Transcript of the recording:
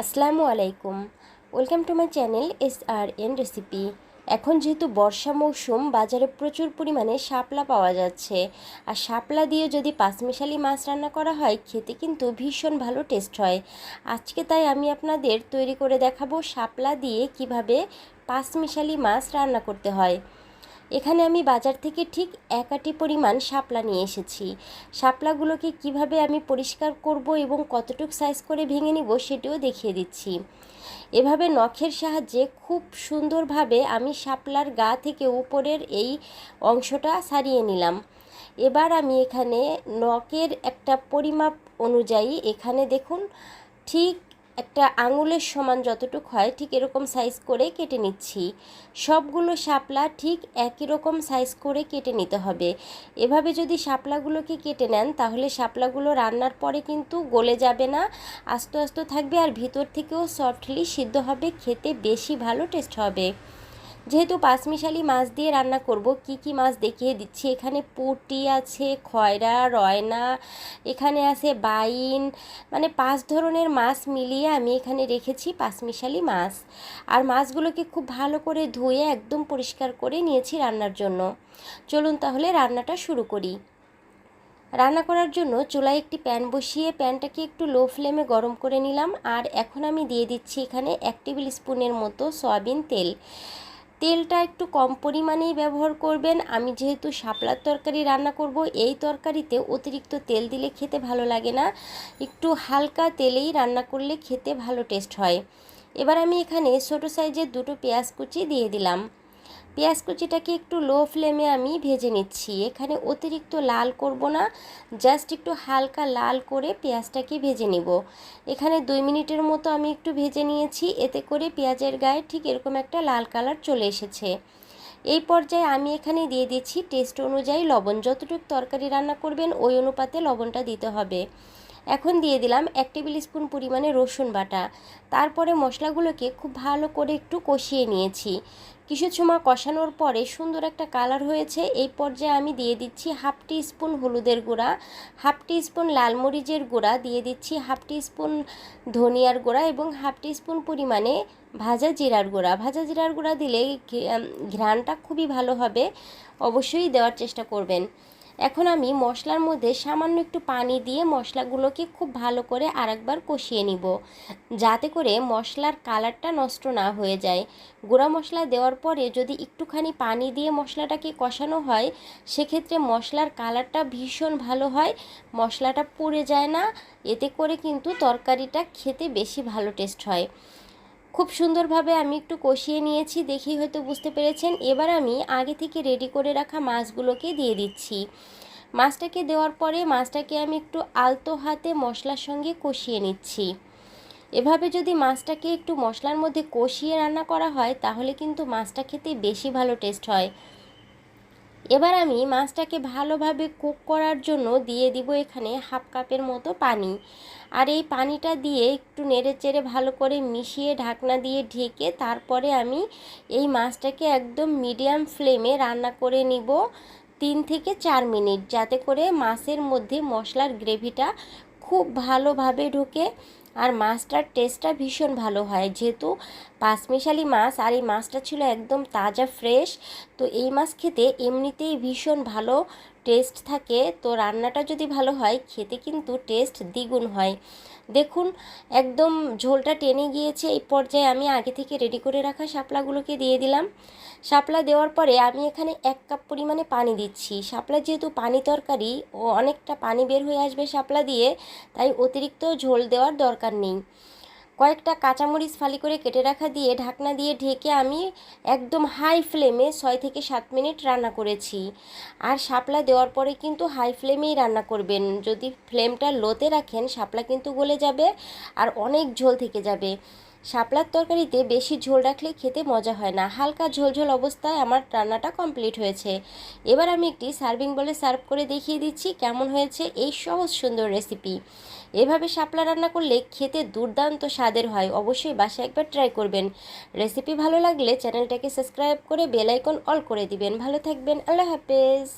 আসসালামু আলাইকুম। Welcome to my channel S R N recipe. এখন যেহেতু বর্ষা মৌসুম, বাজারে প্রচুর পরিমাণে শাপলা পাওয়া যাচ্ছে। আর শাপলা দিয়ে যদি পাঁচমিশালি মাছ রান্না করা হয়, খেতে কিন্তু ভীষণ ভালো টেস্ট হয়। আজকে তাই আমি আপনাদের তৈরি করে দেখাবো শাপলা দিয়ে কীভাবে পাঁচমিশালি মাছ রান্না করতে হয়। এখানে আমি বাজার থেকে ঠিক এক আটি পরিমাণ শাপলা নিয়ে এসেছি। শাপলাগুলোকে কীভাবে আমি পরিষ্কার করব এবং কতটুক সাইজ করে ভেঙে নিব সেটিও দেখিয়ে দিচ্ছি। এভাবে নখের সাহায্যে খুব সুন্দরভাবে আমি শাপলার গা থেকে উপরের এই অংশটা সারিয়ে নিলাম। এবার আমি এখানে নখের একটা পরিমাপ অনুযায়ী এখানে দেখুন, ঠিক একটা আঙুলের সমান যতটুক হয়, ঠিক এরকম সাইজ করে কেটে নিচ্ছি। সবগুলো শাপলা ঠিক একই রকম সাইজ করে কেটে নিতে হবে। এভাবে যদি শাপলাগুলোকে কেটে নেন, তাহলে শাপলাগুলো রান্নার পরে কিন্তু গলে যাবে না, আস্তে আস্তে থাকবে আর ভিতর থেকেও সফটলি সিদ্ধ হবে, খেতে বেশি ভালো টেস্ট হবে। যেহেতু পাঁচমিশালি মাছ দিয়ে রান্না করব, কি কি মাছ দেখিয়ে দিচ্ছি? এখানে পুটি আছে, খয়রা, রয়না, এখানে আছে বাইন। মানে পাঁচ ধরনের মাছ মিলিয়ে আমি এখানে রেখেছি পাঁচমিশালি মাছ। আর মাছগুলোকে খুব ভালো করে ধুয়ে একদম পরিষ্কার করে নিয়েছি রান্নার জন্য। চলুন তাহলে রান্নাটা শুরু করি। রান্না করার জন্য চুলায় একটি প্যান বসিয়ে প্যানটাকে একটু লো ফ্লেমে গরম করে নিলাম। আর এখন আমি দিয়ে দিচ্ছি এখানে এক টেবিল স্পুনের মতো সয়াবিন তেল। তেলটা একটু কম পরিমাণেই ব্যবহার করবেন। আমি যেহেতু শাপলার তরকারি রান্না করব, এই তরকারিতে অতিরিক্ত তেল দিলে খেতে ভালো লাগে না। একটু হালকা তেলেই রান্না করলে খেতে ভালো টেস্ট হয়। এবার আমি এখানে ছোটো সাইজের দুটো পেঁয়াজ কুচি দিয়ে দিলাম। পেঁয়াজ কুচিটাকে একটু লো ফ্লেমে আমি ভেজে নিচ্ছি। এখানে অতিরিক্ত লাল করব না জাস্ট একটু হালকা লাল করে পেঁয়াজটাকে ভেজে নিব। এখানে দুই মিনিটের মতো আমি একটু ভেজে নিয়েছি, এতে করে পেঁয়াজের গায়ে ঠিক এরকম একটা লাল কালার চলে এসেছে। এই পর্যায়ে আমি এখানে দিয়ে দিচ্ছি টেস্ট অনুযায়ী লবণ। যতটুকু তরকারি রান্না করবেন, ওই অনুপাতে লবণটা দিতে হবে। এখন দিয়ে দিলাম এক টেবিল স্পুন পরিমাণে রসুন বাটা। তারপরে মশলাগুলোকে খুব ভালো করে একটু কষিয়ে নিয়েছি। কিছু সময় কষানোর পরে সুন্দর একটা কালার হয়েছে। এই পর্যায়ে আমি দিয়ে দিচ্ছি হাফ টি স্পুন হলুদের গুঁড়া, হাফ টি স্পুন লাল মরিচের গুঁড়া, দিয়ে দিচ্ছি হাফ টি স্পুন ধনিয়ার গুঁড়া এবং হাফ টি স্পুন পরিমাণে ভাজা জিরার গুঁড়া। ভাজা জিরার গুঁড়া দিলে ঘ্রাণটা খুবই ভালো হবে। অবশ্যই দেওয়ার চেষ্টা করবেন। এখন আমি মশলার মধ্যে সামান্য একটু পানি দিয়ে মশলাগুলোকে খুব ভালো করে আরেকবার কষিয়ে নিব, যাতে করে মশলার কালারটা নষ্ট না হয়ে যায়। গুঁড়া মশলা দেওয়ার পরে যদি একটুখানি পানি দিয়ে মশলাটাকে কষানো হয়, সেক্ষেত্রে মশলার কালারটা ভীষণ ভালো হয়, মশলাটা পুড়ে যায় না, এতে করে কিন্তু তরকারিটা খেতে বেশি ভালো টেস্ট হয়। খুব সুন্দরভাবে আমি একটু কষিয়ে নিয়েছি দেখি হয়তো বুঝতে পেরেছেন। এবার আমি আগে থেকে রেডি করে রাখা মাছগুলোকে দিয়ে দিচ্ছি। মাছটাকে দেওয়ার পরে মাছটাকে আমি একটু আলতো হাতে মশলার সঙ্গে কষিয়ে নিচ্ছি। এভাবে যদি মাছটাকে একটু মশলার মধ্যে কষিয়ে রান্না করা হয়, তাহলে কিন্তু মাছটা খেতে বেশি ভালো টেস্ট হয়। এবার আমি মাছটাকে ভালোভাবে কুক করার জন্য দিয়ে দিব এখানে হাফ কাপের মতো পানি। আর এই পানিটা দিয়ে একটু নেড়ে চেড়ে ভালো করে মিশিয়ে ঢাকনা দিয়ে ঢেকে তারপরে আমি এই মাছটাকে একদম মিডিয়াম ফ্লেমে রান্না করে নিব তিন থেকে চার মিনিট, যাতে করে মাছের মধ্যে মশলার গ্রেভিটা খুব ভালোভাবে ঢুকে। আর মাছটার টেস্টটা ভীষণ ভালো হয়। যেহেতু পাঁচমিশালি মাছ আর এই মাছটা ছিল একদম তাজা ফ্রেশ তো এই মাছ খেতে এমনিতেই ভীষণ ভালো টেস্ট থাকে, তো রান্নাটা যদি ভালো হয়, খেতে কিন্তু টেস্ট দ্বিগুণ হয়। দেখুন, একদম ঝোলটা টেনে গিয়েছে, এই পর্যায়ে আমি আগে থেকে রেডি করে রাখা শাপলাগুলোকে দিয়ে দিলাম। শাপলা দেওয়ার পরে আমি এখানে এক কাপ পরিমাণে পানি দিচ্ছি। শাপলা যেহেতু পানি তরকারি, ও অনেকটা পানি বের হয়ে আসবে শাপলা দিয়ে, তাই অতিরিক্ত ঝোল দেওয়ার দরকার নেই। কয়েকটা কাঁচামরিচ ফালি করে কেটে রাখা দিয়ে ঢাকনা দিয়ে ঢেকে আমি একদম হাই ফ্লেমে ছয় থেকে সাত মিনিট রান্না করেছি। আর শাপলা দেওয়ার পরে কিন্তু হাই ফ্লেমেই রান্না করবেন। যদি ফ্লেমটা লোতে রাখেন, শাপলা কিন্তু গলে যাবে আর অনেক ঝোল থেকে যাবে। শাপলার তরকারিতে বেশি ঝোল রাখলে খেতে মজা হয় না। হালকা ঝোল ঝোল অবস্থায় আমার রান্নাটা কমপ্লিট হয়েছে। এবার আমি একটি সার্ভিং বলে সার্ভ করে দেখিয়ে দিচ্ছি কেমন হয়েছে এই সহজ সুন্দর রেসিপি। এভাবে শাপলা রান্না করলে খেতে দুর্দান্ত স্বাদের হয়। অবশ্যই বাসায় একবার ট্রাই করবেন। রেসিপি ভালো লাগলে চ্যানেলটাকে সাবস্ক্রাইব করে বেলাইকন অল করে দিবেন। ভালো থাকবেন। আল্লাহ হাফেজ।